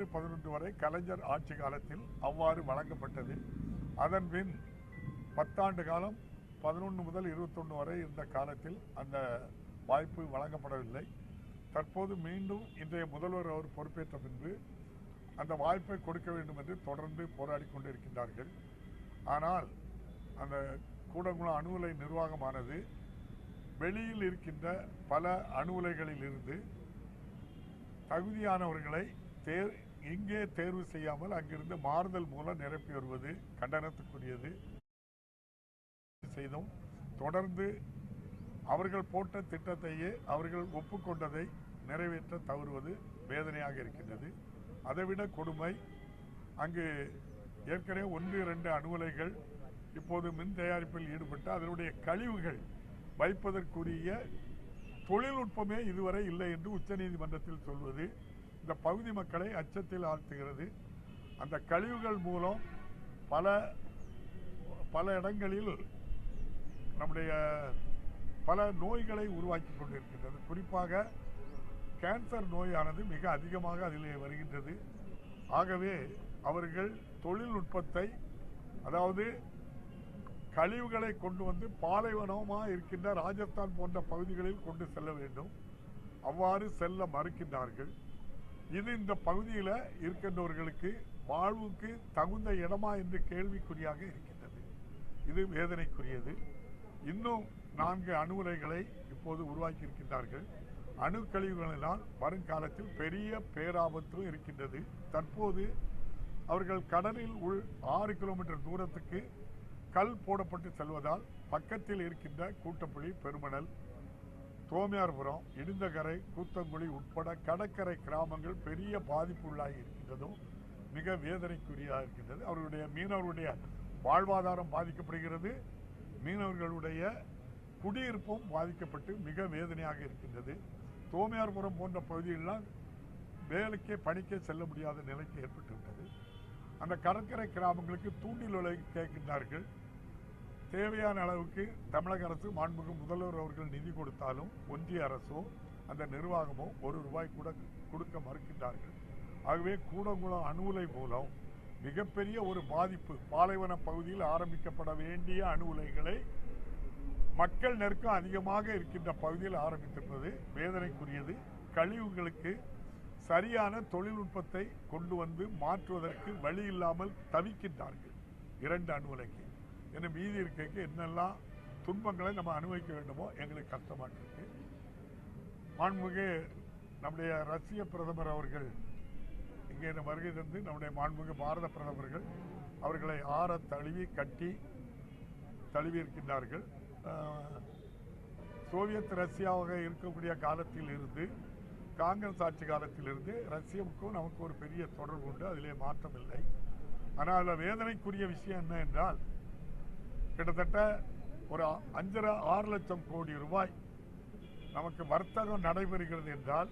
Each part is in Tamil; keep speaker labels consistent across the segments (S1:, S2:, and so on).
S1: ஆறு பதினொன்று வரை கலைஞர் ஆட்சி காலத்தில் அவ்வாறு வழங்கப்பட்டது. அதன் பின் பத்தாண்டு காலம் பதினொன்று முதல் இருபத்தொன்று வரை இருந்த காலத்தில் அந்த வாய்ப்பு வழங்கப்படவில்லை. தற்போது மீண்டும் இன்றைய முதல்வர் அவர் பொறுப்பேற்ற பின்பு அந்த வாய்ப்பை கொடுக்க வேண்டும் என்று தொடர்ந்து போராடி கொண்டிருக்கின்றார்கள். ஆனால் அந்த கூடங்குளம் அணு உலை நிர்வாகமானது வெளியில் இருக்கின்ற பல அணு உலைகளில் இருந்து தகுதியானவர்களை தேர் இங்கே தேர்வு செய்யாமல் அங்கிருந்து மாறுதல் மூலம் நிரப்பி வருவது கண்டனத்துக்குரியது. செய்தோம் தொடர்ந்து அவர்கள் போட்ட திட்டத்தையே அவர்கள் ஒப்புக்கொண்டதை நிறைவேற்ற தவறுவது வேதனையாக இருக்கின்றது. அதைவிட கொடுமை. அங்கு ஏற்கனவே ஒன்று இரண்டு அணுவலைகள் இப்போது மின் தயாரிப்பில் ஈடுபட்டு அதனுடைய கழிவுகள் வைப்பதற்குரிய தொழில்நுட்பமே இதுவரை இல்லை என்று உச்சநீதிமன்றத்தில் சொல்வது. இந்த பகுதி மக்களை அச்சத்தில் ஆழ்த்துகிறது. அந்த கழிவுகள் மூலம் பல பல இடங்களில் நம்முடைய பல நோய்களை உருவாக்கி கொண்டிருக்கின்றது. குறிப்பாக கேன்சர் நோயானது மிக அதிகமாக அதிலே வருகின்றது. ஆகவே அவர்கள் தொழில்நுட்பத்தை அதாவது கழிவுகளை கொண்டு வந்து பாலைவனமாக இருக்கின்ற ராஜஸ்தான் போன்ற பகுதிகளில் கொண்டு செல்ல வேண்டும். அவ்வாறு செல்ல மறுக்கின்றார்கள். இது இந்த பகுதியில் இருக்கின்றவர்களுக்கு வாழ்வுக்கு தகுந்த இடமா என்று கேள்விக்குறியாக இருக்கின்றது. இது வேதனைக்குரியது. இன்னும் நான்கு அணு இப்போது உருவாக்கி இருக்கின்றார்கள் அணு கழிவுகளினால் வருங்காலத்தில் பெரிய பேராபத்தும் இருக்கின்றது. தற்போது அவர்கள் கடலில் உள் ஆறு கிலோமீட்டர் தூரத்துக்கு கல் போடப்பட்டு செல்வதால் பக்கத்தில் இருக்கின்ற கூட்டப்புலி பெருமணல் தோமியார்புரம் இடிந்தகரை கூத்தங்குழி உட்பட கடற்கரை கிராமங்கள் பெரிய பாதிப்பு உள்ளாகி இருக்கின்றதும் மிக வேதனைக்குரியதாக இருக்கின்றது. அவர்களுடைய மீனவர்களுடைய வாழ்வாதாரம் பாதிக்கப்படுகிறது. மீனவர்களுடைய குடியிருப்பும் பாதிக்கப்பட்டு மிக வேதனையாக இருக்கின்றது. தோமையார்புரம் போன்ற பகுதியெல்லாம் வேலைக்கே பணிக்கே செல்ல முடியாத நிலைக்கு ஏற்பட்டுவிட்டது. அந்த கடற்கரை கிராமங்களுக்கு தூண்டில் விலை கேட்கின்றார்கள். தேவையான அளவுக்கு தமிழக அரசு மாண்புமிகு முதல்வர் அவர்கள் நிதி கொடுத்தாலும் ஒன்றிய அரசோ அந்த நிர்வாகமோ ஒரு ரூபாய் கூட கொடுக்க மறுக்கின்றார்கள். ஆகவே கூடங்குளம் அணு உலை மூலம் மிகப்பெரிய ஒரு பாதிப்பு பாலைவன பகுதியில் ஆரம்பிக்கப்பட வேண்டிய அணு உலைகளை மக்கள் நெருக்கம் அதிகமாக இருக்கின்ற பகுதியில் ஆரம்பித்திருப்பது வேதனைக்குரியது. கழிவுகளுக்கு சரியான தொழில்நுட்பத்தை கொண்டு வந்து மாற்றுவதற்கு வழி இல்லாமல் தவிக்கின்றார்கள் இரண்டு அணு உலைக்கு என்ன மீதி இருக்கைக்கு என்னெல்லாம் துன்பங்களை நம்ம அனுபவிக்க வேண்டுமோ எங்களுக்கு கஷ்டமாக இருக்கு. மாண்புமிகு நம்முடைய ரஷ்ய பிரதமர் அவர்கள் இங்கே இந்த வருகை தந்து நம்முடைய மாண்புமிகு பாரத பிரதமர்கள் அவர்களை ஆற தழுவி கட்டி தழுவி இருக்கின்றார்கள் சோவியத் ரஷ்யாவாக இருக்கக்கூடிய காலத்தில் இருந்து காங்கிரஸ் ஆட்சி காலத்தில் இருந்து ரஷ்யாவுக்கும் நமக்கு ஒரு பெரிய தொடர்பு உண்டு. அதிலே மாற்றம் இல்லை ஆனால் அதில் வேதனைக்குரிய விஷயம் என்ன என்றால் கிட்டத்தட்ட ஒரு அஞ்சரை ஆறு லட்சம் கோடி ரூபாய் நமக்கு வர்த்தகம் நடைபெறுகிறது என்றால்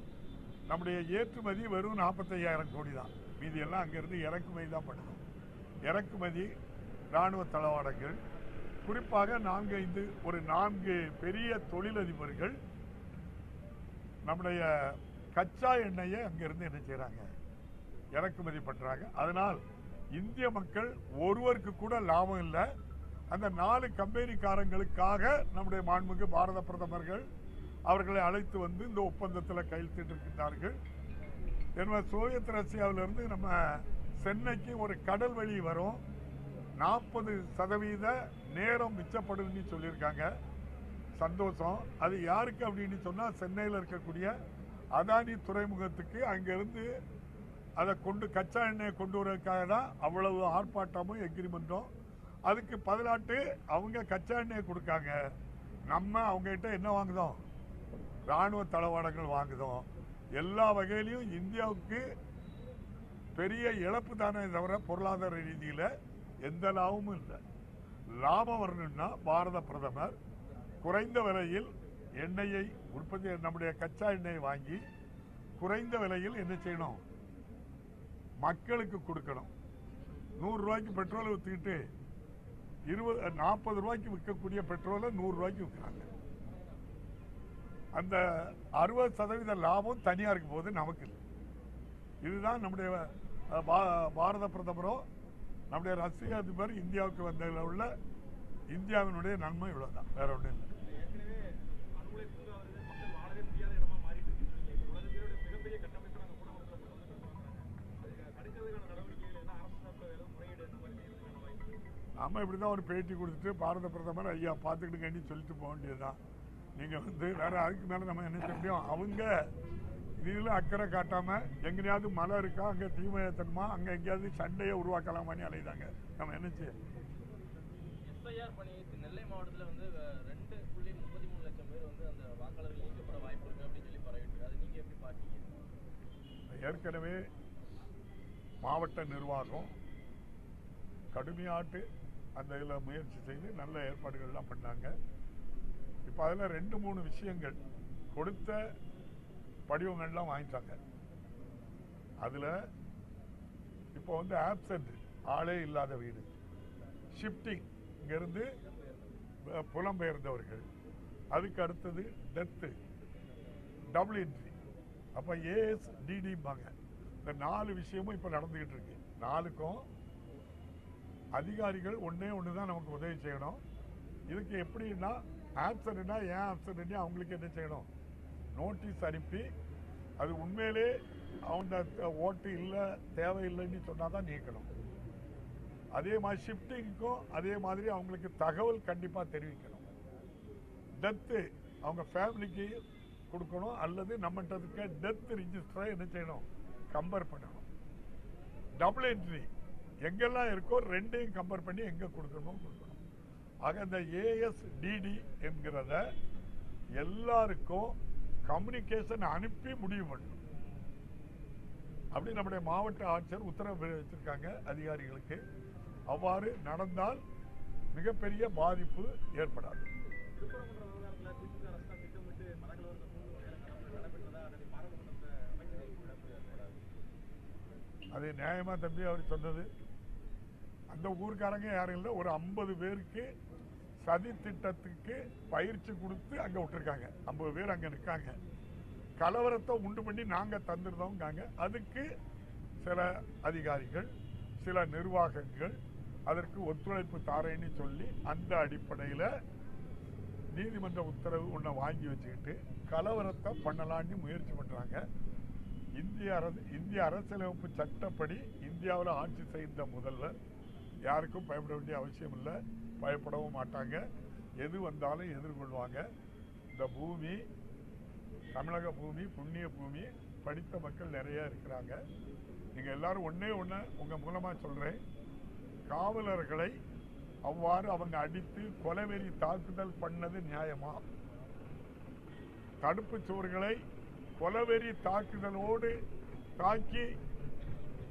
S1: நம்முடைய ஏற்றுமதி வெறும் நாற்பத்தையாயிரம் கோடி தான். மீதி எல்லாம் அங்கேருந்து இறக்குமதி தான் பண்ணணும் இறக்குமதி இராணுவ தளவாடங்கள் குறிப்பாக நான்கு ஐந்து ஒரு நான்கு பெரிய தொழிலதிபர்கள் நம்முடைய கச்சா எண்ணெயை அங்கிருந்து என்ன செய்கிறாங்க? இறக்குமதி பண்றாங்க. அதனால் இந்திய மக்கள் ஒருவருக்கு கூட லாபம் இல்லை. அந்த நாலு கம்பெனிக்காரங்களுக்காக நம்முடைய மாண்புமிகு பாரத பிரதமர்கள் அவர்களை அழைத்து வந்து இந்த ஒப்பந்தத்தில் கையெழுத்திட்டிருக்கின்றார்கள் என்ன சோவியத் ரஷ்யாவிலிருந்து நம்ம சென்னைக்கு ஒரு கடல் வழி வரும். நாற்பது சதவீத நேரம் மிச்சப்படும்னு சொல்லியிருக்காங்க. சந்தோஷம். அது யாருக்கு அப்படின்னு சொன்னால் சென்னையில் இருக்கக்கூடிய அதானி துறைமுகத்துக்கு அங்கேருந்து அதை கொண்டு கச்சா எண்ணெயை கொண்டு வரதுக்காக தான் அவ்வளவு ஆர்ப்பாட்டமும் எக்ரிமெண்ட்டும் அதுக்கு பதிலாட்டு அவங்க கச்சா எண்ணெயை கொடுக்காங்க. நம்ம அவங்ககிட்ட என்ன வாங்குதோம்? ராணுவ தளவாடங்கள் வாங்குதோம். எல்லா வகையிலையும் இந்தியாவுக்கு பெரிய இழப்பு தானே தவிர பொருளாதார ரீதியில் எந்த லாபமும் இல்லை. லாபம் வரணும்னா பாரத பிரதமர் குறைந்த விலையில் எண்ணெயை உற்பத்தி நம்முடைய கச்சா எண்ணெயை வாங்கி குறைந்த விலையில் என்ன செய்யணும்? மக்களுக்கு கொடுக்கணும். நூறு ரூபாய்க்கு ஊற்றிக்கிட்டு இருபது நாற்பது ரூபாய்க்கு விற்கக்கூடிய பெட்ரோலை நூறு ரூபாய்க்கு விற்கிறாங்க. அந்த அறுபது சதவீத லாபம் தனியாருக்கு போது நமக்கு இல்லை. இதுதான் நம்முடைய பா- பாரத பிரதமரோ நம்முடைய ரஷ்ய அதிபர் இந்தியாவுக்கு வந்ததில் உள்ள இந்தியாவினுடைய நன்மை இவ்வளோதான் வேற ஒன்றும் இல்லை.
S2: வாய்ப்பு இருக்கு?
S1: நாம இப்படி தான் ஒரு பேட்டி கொடுத்துட்டு பாரத பிரதமர் ஐயா பார்த்துக்கிட்டுங்கன்னு சொல்லிட்டு போக வேண்டியதுதான். நீங்கள் வந்து வேற அதுக்கு மேலே நம்ம என்ன செய்ய முடியும்? அவங்க இதில் அக்கறை காட்டாம எங்கேயாவது மலை இருக்கா அங்கே தீமை ஏற்றணுமா அங்கே எங்கேயாவது சண்டையை உருவாக்கலாமான்னு அலைதாங்க நம்ம என்ன செய்ய
S3: எஸ்ஐஆர் பணி நெல்லை மாவட்டத்தில் வந்து அஹ், ரெண்டு புள்ளி முப்பத்தி மூணு லட்சம் பேர் வந்து அந்த வாக்காளர்கள் நீக்கப்பட வாய்ப்பு இருக்கு அப்படின்னு சொல்லி பரவிட்டு அது நீங்க எப்படி பார்க்கீங்க
S1: ஏற்கனவே மாவட்ட நிர்வாகம் கடுமையாட்டு அந்த இதில் முயற்சி செய்து நல்ல ஏற்பாடுகள்லாம் பண்ணாங்க. இப்போ அதில் ரெண்டு மூணு விஷயங்கள் கொடுத்த படிவங்கள்லாம் வாங்கிட்டாங்க. அதில் இப்போ வந்து ஆப்சண்ட் ஆளே இல்லாத வீடு. ஷிஃப்டிங் இங்கேருந்து புலம்பெயர்ந்தவர்கள். அதுக்கு அடுத்தது டெத்து டபுள் என்ட்ரி அப்போ ஏஎஸ் டிடிம்பாங்க இந்த நாலு விஷயமும் இப்போ நடந்துக்கிட்டு இருக்கு. நாலுக்கும் அதிகாரிகள் ஒன்றே ஒன்று தான் நமக்கு உதவி செய்யணும். இதுக்கு எப்படின்னா ஆப்சண்ட்னா ஏன் ஆப்சண்ட் அவங்களுக்கு என்ன செய்யணும்? நோட்டீஸ் அனுப்பி அது உண்மையிலே அவங்க ஓட்டு இல்லை தேவையில்லைன்னு சொன்னால் தான் நீக்கணும். அதே மாதிரி ஷிஃப்டிங்க்கும் அதே மாதிரி அவங்களுக்கு தகவல் கண்டிப்பாக தெரிவிக்கணும். டெத்து அவங்க ஃபேமிலிக்கு கொடுக்கணும் அல்லது நம்மகிட்ட இருக்க டெத் ரிஜிஸ்டரை என்ன செய்யணும்? கம்பேர் பண்ணணும். டபுள் என்ட்ரி எங்கெல்லாம் இருக்கோ ரெண்டையும் கம்பேர் பண்ணி எங்கே கொடுக்கணுமோ கொடுக்கணும். ஆக இந்த ஏஎஸ்டிடி என்கிறத எல்லாருக்கும் கம்யூனிகேஷன் அனுப்பி முடிவு பண்ணணும். அப்படி நம்முடைய மாவட்ட ஆட்சியர் உத்தரவு வச்சிருக்காங்க அதிகாரிகளுக்கு. அவ்வாறு நடந்தால் மிகப்பெரிய பாதிப்பு ஏற்படாது
S2: ஏற்படாது.
S1: அது நியாயமா தம்பி அவர் சொன்னது. அந்த ஊர்க்காரங்க யாரும் இல்லை. ஒரு ஐம்பது பேருக்கு சதி திட்டத்துக்கு பயிற்சி கொடுத்து அங்கே விட்டுருக்காங்க. ஐம்பது பேர் அங்கே நிற்காங்க கலவரத்தை உண்டு பண்ணி நாங்கள் தந்துருந்தோங்காங்க அதுக்கு சில அதிகாரிகள் சில நிர்வாகங்கள் அதற்கு ஒத்துழைப்பு தாரேன்னு சொல்லி அந்த அடிப்படையில் நீதிமன்ற உத்தரவு ஒன்றை வாங்கி வச்சுக்கிட்டு கலவரத்தை பண்ணலான்னு முயற்சி பண்ணுறாங்க இந்திய அரசு இந்திய அரசியலமைப்பு சட்டப்படி இந்தியாவில் ஆட்சி செய்த முதல்வர் யாருக்கும் பயப்பட வேண்டிய அவசியம் இல்லை. பயப்படவும் மாட்டாங்க. எது வந்தாலும் எதிர்கொள்வாங்க. இந்த பூமி தமிழக பூமி புண்ணிய பூமி படித்த மக்கள் நிறைய இருக்கிறாங்க. நீங்கள் எல்லாரும் ஒன்றே ஒன்று உங்கள் மூலமாக சொல்கிறேன் காவலர்களை அவ்வாறு அவங்க அடித்து கொலைவெறி தாக்குதல் பண்ணது நியாயமா? தடுப்பு சுவர்களை கொலவெறி தாக்குதலோடு தாக்கி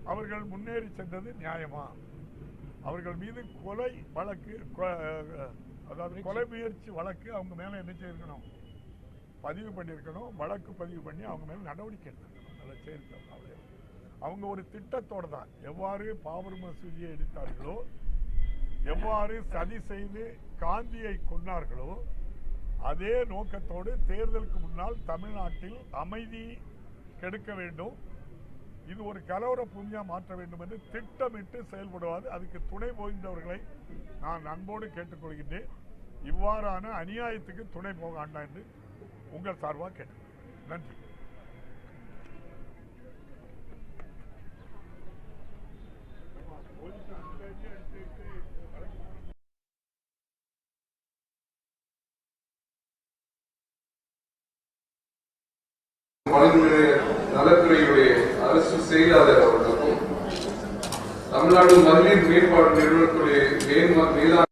S1: அவர்கள் முன்னேறி சென்றது நியாயமா? அவர்கள் மீது கொலை வழக்கு அதாவது கொலை முயற்சி வழக்கு அவங்க மேல என்ன செய்திருக்கணும்? பதிவு பண்ணியிருக்கணும். வழக்கு பதிவு பண்ணி அவங்க மேல நடவடிக்கை எடுத்திருக்கணும். அதை செய்திருக்கணும் அவ்வளவு. அவங்க ஒரு திட்டத்தோடு தான். எவ்வாறு பாபர் மசூதியை இடித்தார்களோ எவ்வாறு சதி செய்து காந்தியை கொன்னார்களோ அதே நோக்கத்தோடு தேர்தலுக்கு முன்னால் தமிழ்நாட்டில் அமைதி கெடுக்க வேண்டும். இது ஒரு கலவர பூமியாக மாற்ற வேண்டும் என்று திட்டமிட்டு செயல்படுவாது அதுக்கு துணை போகின்றவர்களை நான் அன்போடு கேட்டுக்கொள்கின்றேன். இவ்வாறான அநியாயத்துக்கு துணை போக வேண்டாம் என்று உங்கள் சார்பாக கேட்டுக்கொள்கிறேன். நன்றி.
S4: நலத்துறையுடைய அரசு செயலாத அவர்களுக்கும் தமிழ்நாடு மகளிர் மேம்பாடு நிறுவனத்துடைய மேன்மா மேலாண்